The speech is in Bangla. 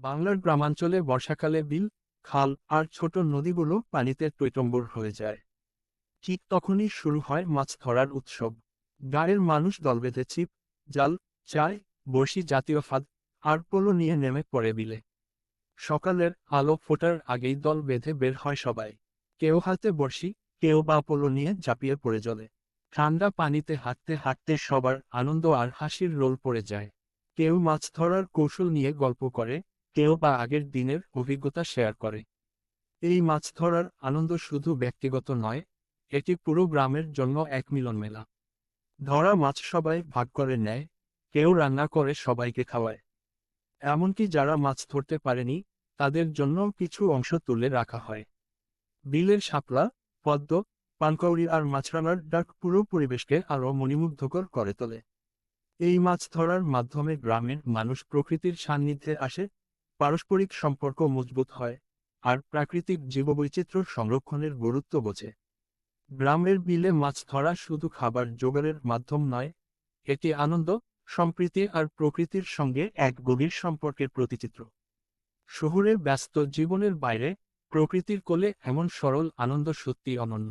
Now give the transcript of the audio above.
বাংলার গ্রামাঞ্চলে বর্ষাকালে বিল, খাল আর ছোট নদীগুলো পানিতে টৈটম্বর হয়ে যায়। ঠিক তখনই শুরু হয় মাছ ধরার উৎসব। গায়ের মানুষ দল বেঁধে ছিপ, জাল, চায়, বড়শি জাতীয় ফাঁদ আর পোলো নিয়ে নেমে পড়ে বিলে। সকালের আলো ফোটার আগেই দল বেঁধে বের হয় সবাই। কেউ হাতে বড়শি, কেউ বা পোলো নিয়ে ঝাঁপিয়ে পড়ে জলে। ঠান্ডা পানিতে হাঁটতে হাঁটতে সবার আনন্দ আর হাসির রোল পড়ে যায়। কেউ মাছ ধরার কৌশল নিয়ে গল্প করে কেউ বা আগের দিনের অভিজ্ঞতা শেয়ার করে। এই মাছ ধরার আনন্দ শুধু ব্যক্তিগত নয়, এটি পুরো গ্রামের জন্য এক মিলন মেলা ধরা মাছ সবাই ভাগ করে নেয়, কেউ রান্না করে সবাইকে খাওয়ায়। এমনকি যারা মাছ ধরতে পারেনি, তাদের জন্য কিছু অংশ তুলে রাখা হয়। বিলের শাপলা, পদ্ম পানকৌড়ি আর মাছরাঙার ডাক পুরো পরিবেশকে আরও মণিমুগ্ধকর করে তোলে। এই মাছ ধরার মাধ্যমে গ্রামের মানুষ প্রকৃতির সান্নিধ্যে আসে পারস্পরিক সম্পর্ক মজবুত হয়, আর প্রাকৃতিক জীববৈচিত্র্য সংরক্ষণের গুরুত্ব বোঝে। গ্রামের বিলে মাছ ধরা শুধু খাবার জোগাড়ের মাধ্যম নয়, এটি আনন্দ, সম্প্রীতি আর প্রকৃতির সঙ্গে এক গভীর সম্পর্কের প্রতিচিত্র। শহুরের ব্যস্ত জীবনের বাইরে প্রকৃতির কোলে এমন সরল আনন্দ সত্যি অনন্য।